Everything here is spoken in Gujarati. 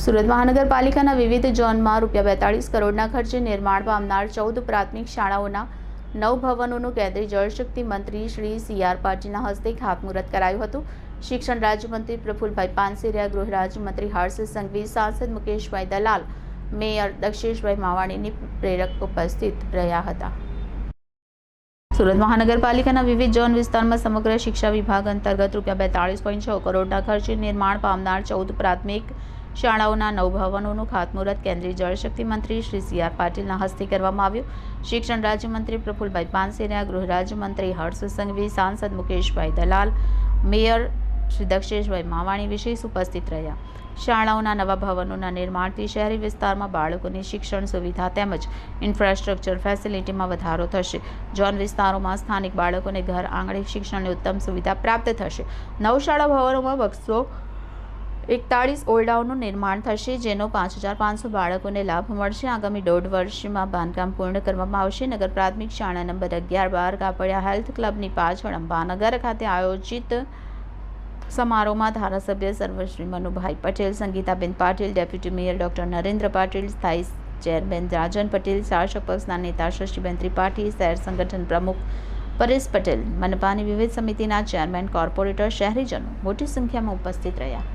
સુરત મહાનગરપાલિકાના વિવિધ ઝોનમાં રૂપિયા બેતાળીસ કરોડના ખર્ચે નિર્માણ પામનાર ચૌદ પ્રાથમિક શાળાઓના નવ ભવનોનું કેન્દ્રીય જળશક્તિ મંત્રી શ્રી સી આર પાટીલના હસ્તે ખાતમુહૂર્ત કરાયું હતું. શિક્ષણ રાજ્યમંત્રી પ્રફુલભાઈ પાનસેરિયા, ગૃહ હર્ષ સંઘવી, સાંસદ મુકેશભાઈ દલાલ, મેયર દક્ષેશભાઈ માવાણીની પ્રેરક ઉપસ્થિત રહ્યા હતા. સુરત મહાનગરપાલિકાના વિવિધ ઝોન વિસ્તારમાં સમગ્ર શિક્ષા વિભાગ અંતર્ગત રૂપિયા બેતાળીસ પોઈન્ટ છ કરોડના ખર્ચે નિર્માણ પામનાર ચૌદ પ્રાથમિક શાળાઓના નવ ભવનોનું ખાતમુહૂર્ત કેન્દ્રીય જળશક્તિ મંત્રી શ્રી સી આર પાટીલના હસ્તે કરવામાં આવ્યું. શિક્ષણ રાજ્યમંત્રી પ્રફુલભાઈ પાનસેરિયા ગૃહ હર્ષ સંઘવી, સાંસદ મુકેશભાઈ દલાલ, મેયર શ્રી દક્ષેશભાઈ માવાણી વિશેષ ઉપસ્થિત રહ્યા. શાળાઓના નવા ભવનોના નિર્માણથી શહેરી વિસ્તારમાં બાળકોની શિક્ષણ સુવિધા તેમજ ઇન્ફ્રાસ્ટ્રક્ચર ફેસિલિટીમાં વધારો થશે. જોન વિસ્તારોમાં સ્થાનિક બાળકોને ઘર આંગણે શિક્ષણની ઉત્તમ સુવિધા પ્રાપ્ત થશે. નવ શાળા ભવનોમાં બસો એકતાળીસ ઓરડાઓનું નિર્માણ થશે, જેનો પાંચ હજાર પાંચસો બાળકોને લાભ મળશે. આગામી દોઢ વર્ષમાં બાંધકામ પૂર્ણ કરવામાં આવશે. નગર પ્રાથમિક શાળા નંબર અગિયાર બાર કાપડિયા હેલ્થ ક્લબની પાછળ અંબાનગર ખાતે આયોજિત સમારોહમાં ધારાસભ્ય સર્વશ્રી Manubhai Patel, Sangitaben Patil, deputy mayor doctor Narendra Patil, સ્થાયી ચેરમેન રાજન પટેલ, શાસક પક્ષના નેતા શશીબેન ત્રિપાઠી, શહેર સંગઠન પ્રમુખ પરેશ પટેલ, મનપાની વિવિધ સમિતિના ચેરમેન કોર્પોરેટર, શહેરીજનો મોટી સંખ્યામાં ઉપસ્થિત રહ્યા.